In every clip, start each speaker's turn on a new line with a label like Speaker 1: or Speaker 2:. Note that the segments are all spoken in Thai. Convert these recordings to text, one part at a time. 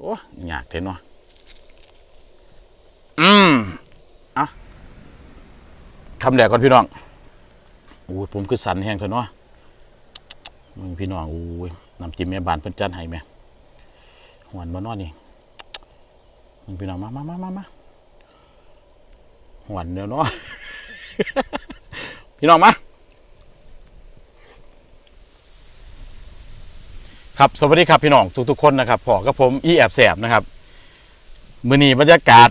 Speaker 1: โอ้ยากเทนเนาะอืมอะคำแรกก่อนพี่น้องโอ้ยผมคือสันแห้งเถอะเนาะมึงพี่น้องโอ้ยน้ำจิ้มแม่บานเพิ่นจัดให้แม่หวานบ่เนอนนี่มึงพี่น้องมามามามามาหวานเดี๋ยวเนาะพี่น้องมา ครับสวัสดีครับพี่น้องทุกๆคนนะครับพอกับผมอีแอบแสบนะครับมือนี้บรรยากาศ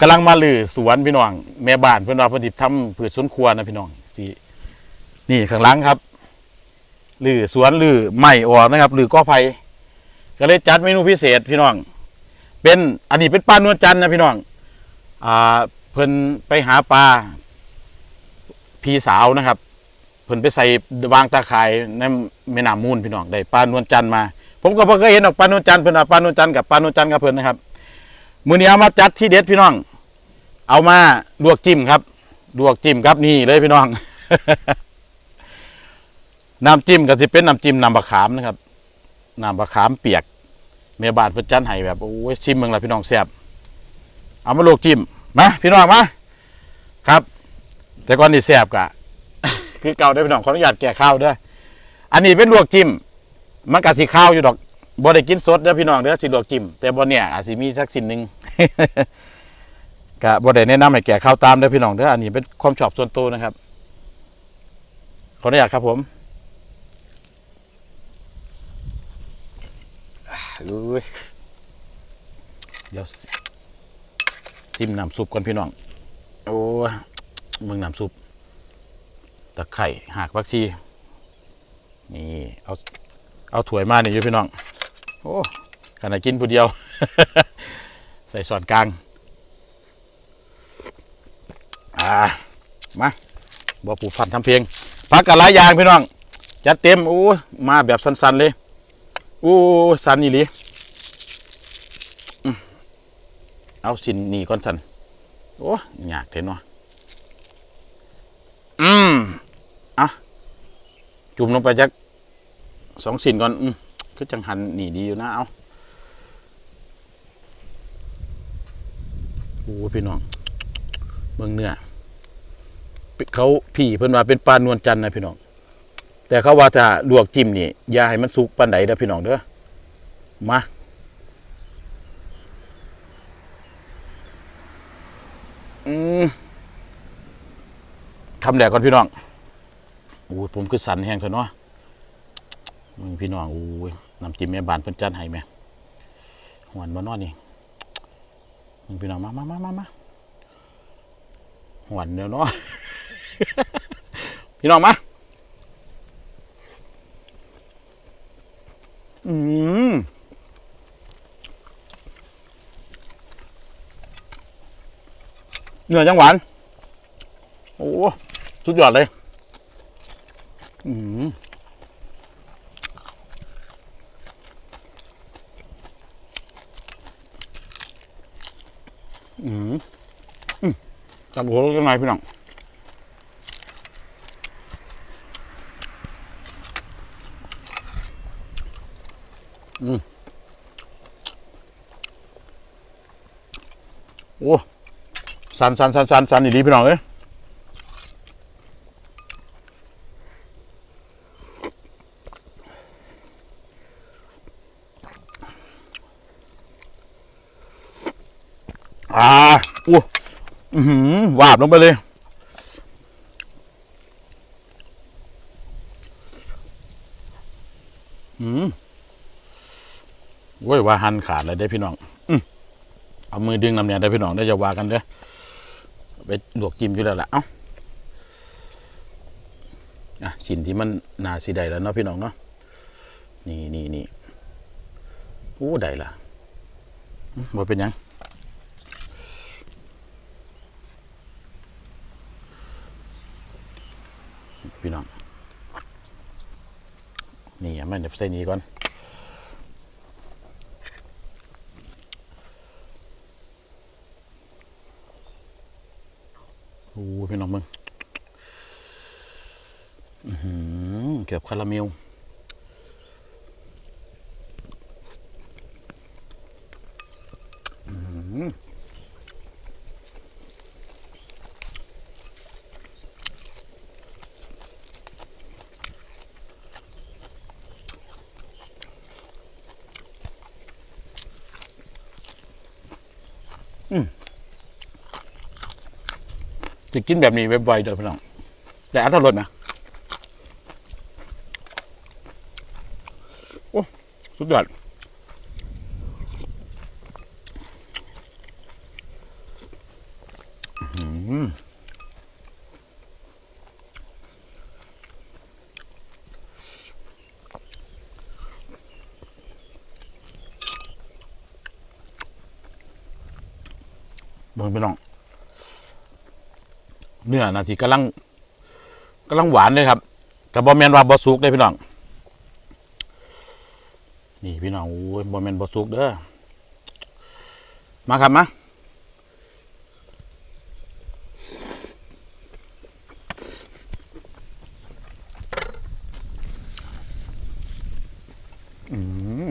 Speaker 1: กำลังมาลือสวนพี่น้องแม่บ้านเพื่อนว่าเพื่อนทิทำพืชสวนครัวนะพี่น้องสินี่ข้างหลังครับลือสวนลือไม้ออกนะครับลือก้อไผ่ก็เลยจัดเมนูพิเศษพี่น้อง เป็นอันนี้เป็นปลานวลจันนะพี่น้องอ่าเพิ่นไปหาปลาพี่สาวนะครับ เพิ่นไปใส่วางตาข่ายในแม่น้ำมูลพี่น้องได้ปลานวลจันทร์มา ผมก็บ่เคยเห็นดอกปลานวลจันทร์เพิ่นว่าปลานวลจันทร์กับปลานวลจันทร์กับเพิ่นนะครับมื้อนี้เอามาจัดที่เด็ดพี่น้อง เอามาลวกจิ้มครับลวกจิ้มครับนี่เลยพี่น้องน้ำจิ้มก็สิเป็นน้ำจิ้มน้ำบะขามนะครับน้ำบะขามเปียกแม่บ้านเพิ่นจัดให้แบบโอ้ยชิมเมืองละพี่น้องแซ่บเอามาลวกจิ้มมาพี่น้องมาครับ แต่ก่อนนี่แซ่บกะ คือเก่าได้พี่น้องขออนุญาตแก่ข้าวด้วยอันนี้เป็นลวกจิ้มมันกะสิข้าวอยู่ดอกบ่ได้กินสดเด้อพี่น้องเด้อสิลวกจิ้มแต่บ่เนี่ยอาจสิมีสักสิ่งหนึ่งกะบ่ได้แนะนำให้แก่ข้าวตามเด้อพี่น้องเด้ออันนี้เป็นความชอบส่วนตัวนะครับ ขออนุญาตครับผมอุ้ยเดี๋ยวจิ้มน้ำซุปก่อนพี่น้อง โอ้ยมึงน้ำซุป ตะไคร่หากผักชีนี่เอาเอาถ้วยมานี่อยู่พี่น้องโอ้ขนาดกินผู้เดียว ใส่ส่วนกลางอ่ามาบ่ผูพันทำเพลงพักกันหลายอย่างพี่น้องจัดเต็มโอ้มาแบบสั้นๆเลยโอ้สันนี่ลีอืมเอาสินนี่ก่อนสันโอ้ยากเห็นเนาะ อืม อะจุ่มลงไปจักสองสินก่อน อืมคือจังหันหนีดีอยู่นะเอาโอ้พี่น้องเมืองเนื้อเขาพี่เพิ่นว่าเป็นปลานวลจันทร์นะพี่น้อง แต่เขาว่าถ้าลวกจิ้มนี่อย่าให้มันสุกปานใดเด้อพี่น้องเด้อมาอืมคำแรกก่อนพี่น้อง อ้ยผมคือสันแห้งเถอะเนาะมึงพี่น้องโอ้ยน้ำจิ้มแม่บานเพิ่นจัดให้แม่หวานบ่นอนนี่มึงพี่น้องมามามามามาหวานเดี๋ยวเนาะพี่น้องมาอืมเนื้อจังหวาน โอ้ สุดยอดเลย อืมอืมอืม จับหัวยังไงพี่น้องอืมโอ้สันสันสันสันสันอีดีพี่น้องเอ้ย อ่าอู้อือหือ วาบลงไปเลยอืมโว้ยว่าหันขาดเลยได้พี่น้องอืมเอามือดึงน้ำเนี่ยได้พี่น้องได้จะว่ากันเด้อไปลวกจิ้มอยู่แล้วล่ะเอ้าอะชิ้นที่มันนาสีใดแล้วเนาะพี่น้องเนาะนี่นี่นี่โอ้ได้ละอืมบ่เป็นยัง พี่น้อง นี่อะมันเดี๋ยวใส่นี้ก่อนโอ้พี่น้องมึงเกือบคาราเมล ม จะกินแบบนี้บ่อยๆเด้อพี่น้องแต่อัตรสนะโอ้สุดยอดเบิ่งพี่น้อง เนื้อนะที่กำลังกำลังหวานเลยครับกับบอมแมนว่าบอสุกได้พี่น้อง นี่พี่น้องโอ้ยบอมแมนบอสุกเด้อมาครับมาอืม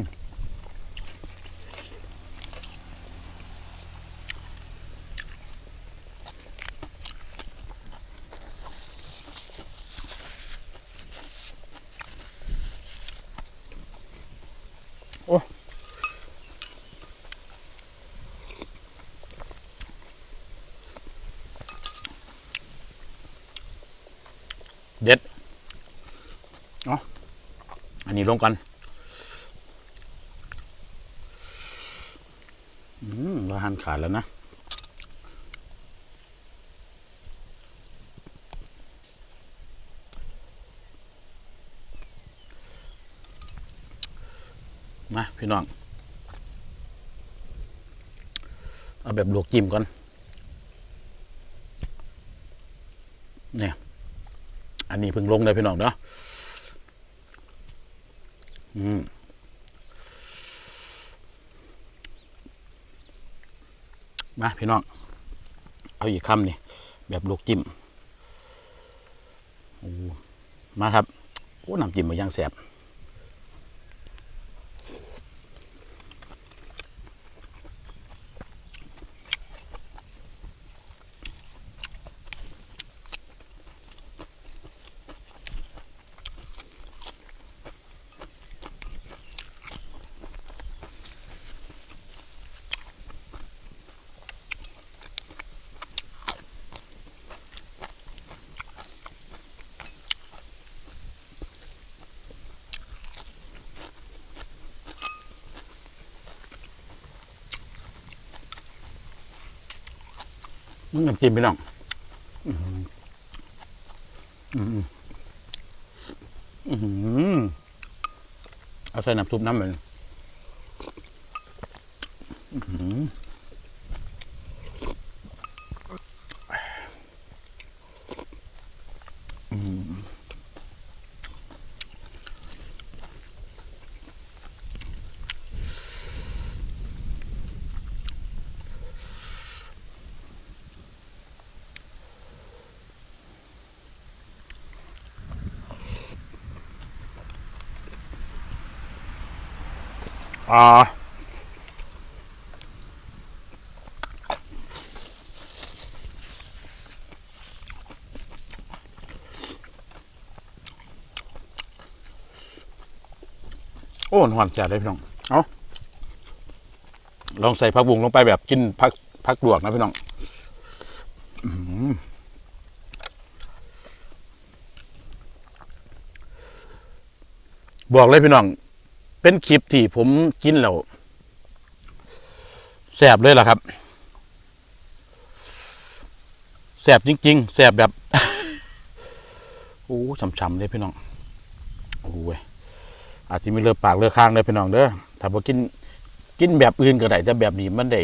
Speaker 1: เด็ดเนาะอั นี้ลงกันอืมว่าหันขาดแล้วนะมาพี่น้อง เอาแบบลวกจิ้มก่อน เนี่ย อันนี้เพิ่งลงเลยพี่น้องเนาะ อืมมาพี่น้อง เอาอีกคำนี่แบบลูกจิ้มมาครับ โอ้น้ำจิ้มมันยังแสบ น้ำจิ้มพี่น้องอื้อหืออื้อหืออื้อหือเอาใส่น้ำซุปน้ำมันอ อ่าโอ้หวานจัดเลยพี่น้อง เอาลองใส่ผักบุ้งลงไปแบบกินผักผักลวกนะพี่น้องอบอกเลยพี่น้อง เป็นคลิปที่ผมกินแล้วแสบเลยล่ะครับแสบจริง ๆแสบแบบโอ้ช้ำๆเลยพี่น้องโอ้ยอาจจะมีเลือดปากเลือดข้างเลยพี่น้องเด้อถ้าบ่กินกินแบบอื่นก็ได้แต่แบบนี้มันได้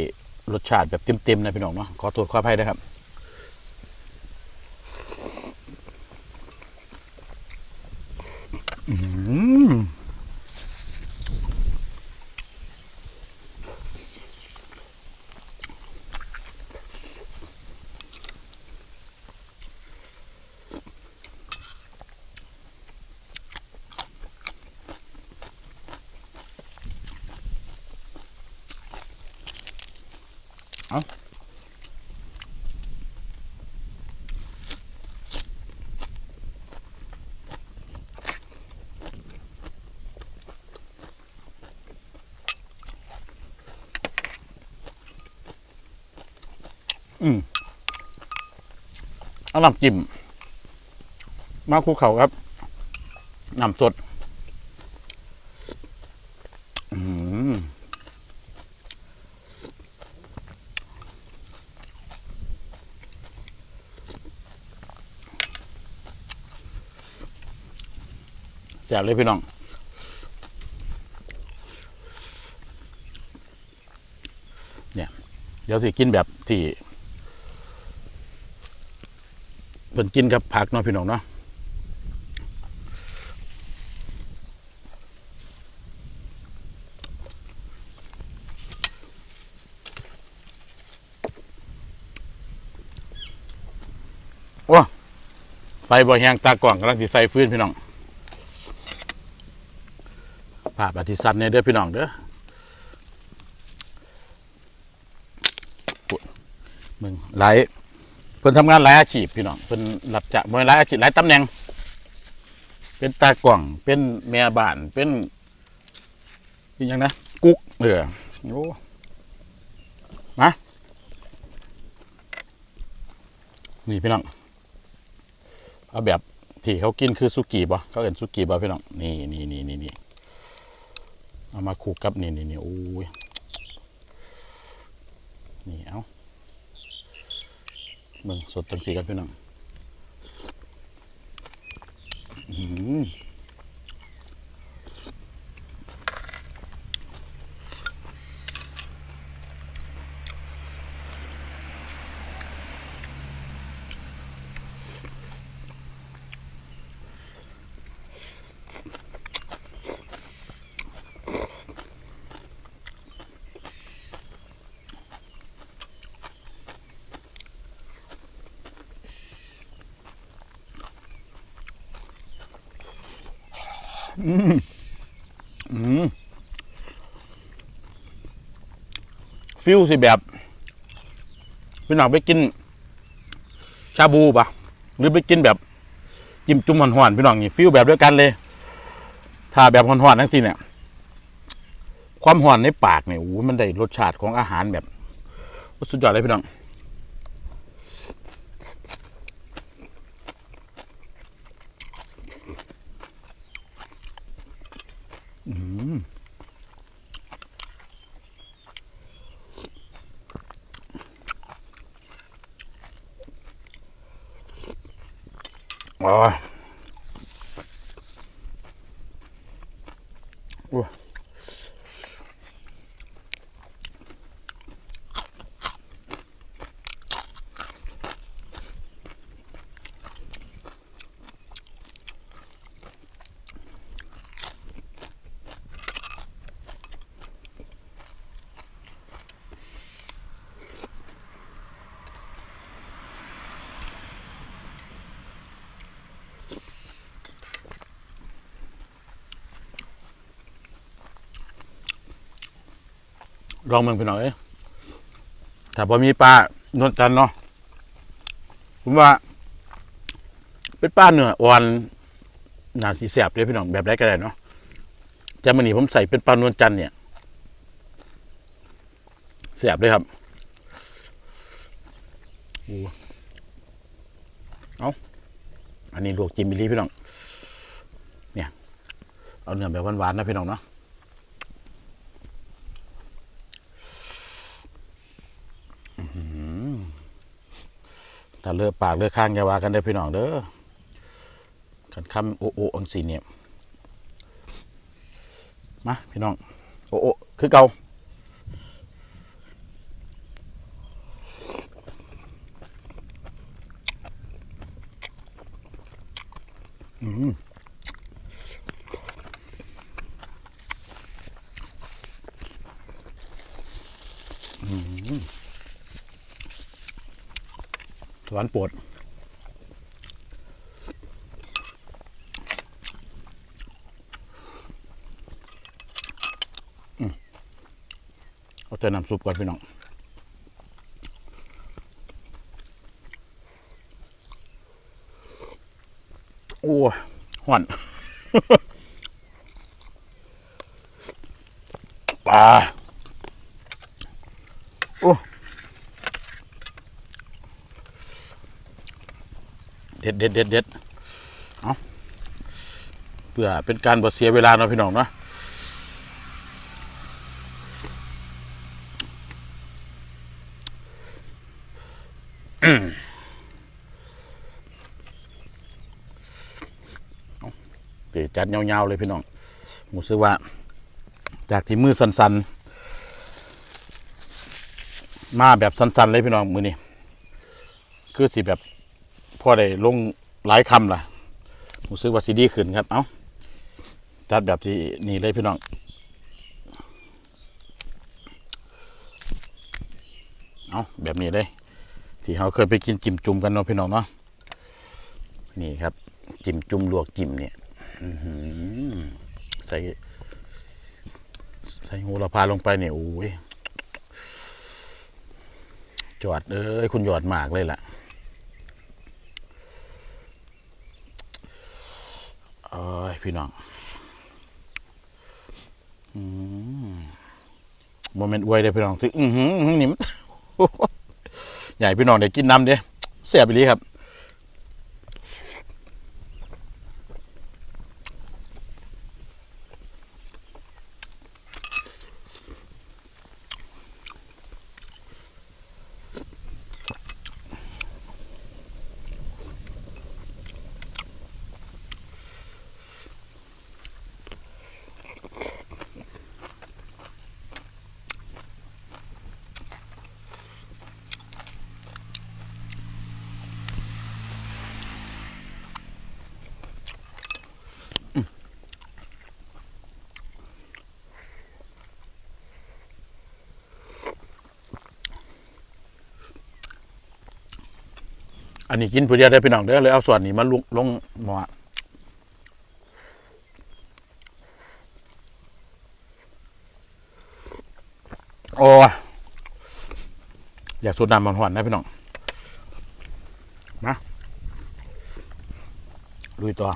Speaker 1: รสชาติแบบเต็มๆนะพี่น้องเนาะขอโทษขออภัยนะครับอืม อืมเอาน้ำจิ้มมาคลุเขาครับน้ำสดอืมแซ่บเลยพี่น้องเนี่ย เดี๋ยวสิกินแบบที่ เพิ่นกินกับผักเนาะพี่น้องเนาะว้าไฟบ่แห้งตากล่องกำลังสิใส่ฟืนพี่น้องภาพอธิสัตว์เนี่ยเด้อพี่น้องเด้อมึงหล พิ่นทำงานหลายอาชีพพี่น้องเพิ่นรับจากบ่หลายอาชีพหลายตำแหน่ง เป็นตากล่อง เป็นแม่บ้าน เป็นอีกอย่างนะ กุ๊กเออโอ้มานี่พี่น้อง เอาแบบที่เขากินคือสุกี้บ่เขาเห็นสุกี้บ่พี่น้อง นี่นี่นี่นี่นี่เอามาคลุกกับนี่นี่นี่โอ้ย นี่เอา เบิ่งสดจังสีกันพี่น้องอืม อหืออืมฟิลสิแบบพี่น้องไปกิน ชาบูปะหรือไปกินแบบจิ้มจุ่มห่อนๆพี่น้องนี่ฟิลแบบเดียวกันเลย ถ้าแบบห่อนๆทั้งสิ้นเนี่ย ความห่อนในปากเนี่ยโอ้โหมันได้รสชาติของอาหารแบบสุดยอดเลยพี่น้อง อ้ยโอ้ ลองเมืองพี่น้องเอ้ยถ้าพอมีปลานวลจันเนาะผมว่า เป็นปลาเนื้ออ่อนนาสีแสบเลยพี่น้องแบบไรก็ได้เนาะแต่มันนี่ผมใส่เป็นปลานวลจันเนี่ยแสบเลยครับอเอาอันนี้ลวกจิ้มบิลลี่พี่น้อง เนี่ย เอาเนื้อแบบหวานๆนะพี่น้องเนาะ ถ้าเลือกปากเลือกข้างอย่าว่ากันได้พี่น้องเด้อกันคำโอโออังสีเนี่ยมาพี่น้อง โอโอคือเก่าอืม หวานปวดเอาแต่น้ำซุปก่อนพี่น้องโอ้หอนป่า เด็ดเด็ดเด็ดเด็ดเอาเพื่อเป็นการบดเสียเวลาเนาะพี่น้องเนาะเดี๋ยวจัดยาวๆเลยพี่น้องรู้สึกว่า จากที่มือสันๆ มาแบบสันๆเลยพี่น้องมือนี้คือสิแบบ พ่อได้ลงหลายคำล่ะรู้สึกว่าสีดีขึ้นครับ เอาจัดแบบที่นี่เลยพี่น้องเอาแบบนี้เลยที่เราเคยไปกินจิ้มจุ่มกันเนาะพี่น้องเนาะนี่ครับ จิ้มจุ่มลวกจิ้มเนี่ยใส่ใส่โหระพาลงไปเนี่ยโอ้ยจอดเอ้ยคุณหยอดมากเลยล่ะ เอ้ยพี่น้องโมเมนต์อวยเลยพี่น้องที่อือหืออื้อหือนี่มใหญ่พี่น้องเดี๋ยวกินน้ำเด้เสียไปเลยครับ อันนี้กินผู้เดียวได้พี่น้องเด้อเลยเอาส่วนนี้มาลงลงหม้อโอ้อยากสูดน้ำมันหวานนะพี่น้องมาลุยต่อ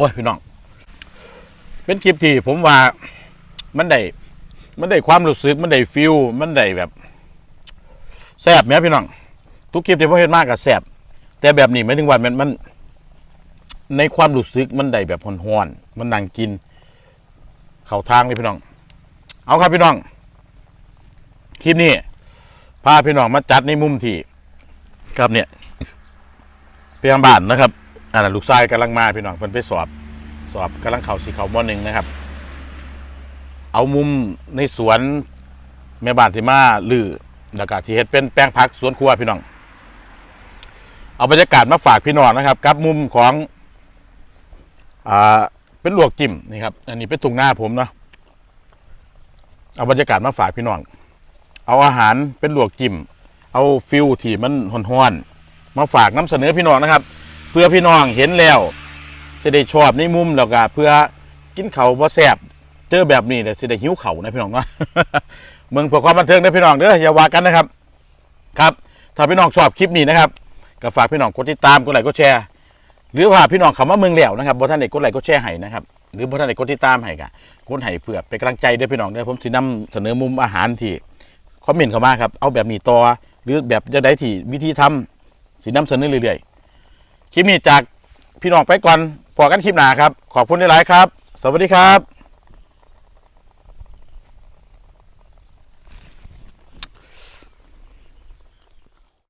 Speaker 1: อ้ยพี่น้อง เป็นคลิปที่ผมว่ามันได้ มันได้ความรู้สึก มันได้ฟิลมันได้แบบแซ่บไหมพี่น้อง ทุกคลิปที่ผมเห็นมากกับแซ่บแต่แบบนี้ไม่ถึงว่ามันมัน ในความรู้สึกมันได้แบบห่อนๆมันนั่งกิน เข้าทางเลยพี่น้อง เอาครับพี่น้อง คลิปนี้พาพี่น้องมาจัดในมุมที่ ครับเนี่ยเพียงบ้านนะครับ อ่าลูกชายกำลังมาพี่น้องเพิ่นไปสอบ สอบกำลังเข้าสีเขามอหนึ่งนะครับ เอามุมในสวนแม่บ้านที่มาลือแล้วก็ที่เฮ็ดเป็นแปลงผักสวนครัวพี่น้อง เอาบรรยากาศมาฝากพี่น้องนะครับ กับมุมของอ่าเป็นลวกจิ้มนี่ครับ อันนี้เป็นถุงหน้าผมเนาะเอาบรรยากาศมาฝากพี่น้อง เอาอาหารเป็นลวกจิ้มเอาฟิลที่มันห้อนๆมาฝากน้ำเสนอพี่น้องนะครับ เพื่อพี่น้องเห็นแล้วจะได้ชอบในมุมแล้วก็เพื่อกินเขาบ่แซ่บเจอแบบนี้แต่สิได้หิวเขานะพี่น้องเนาะเมืองเพื่อความบันเทิงนะพี่น้องเด้ออย่าว่ากันนะครับ ครับถ้าพี่น้องชอบคลิปนี้นะครับก็ฝากพี่น้องกดติดตามกดไลค์กดแชร์ หรือว่าพี่น้องคำว่าเมืองแล้วนะครับบ่ท่านได้กดไลค์กดแชร์ให้นะครับหรือบ่ท่านได้กดติดตามให้ก็กดให้เพื่อเป็นกำลังใจเด้อพี่น้องเด้อผมสินำเสนอมุมอาหารที่คอมเมนต์เข้ามาครับเอาแบบนี้ต่อหรือแบบจะได้ที่วิธีทำสินำเสนอเรื่อยๆ คลิปนี้จากพี่น้องไปก่อนพอกันคลิปหน้าครับ ขอบคุณหลายๆครับ สวัสดีครับ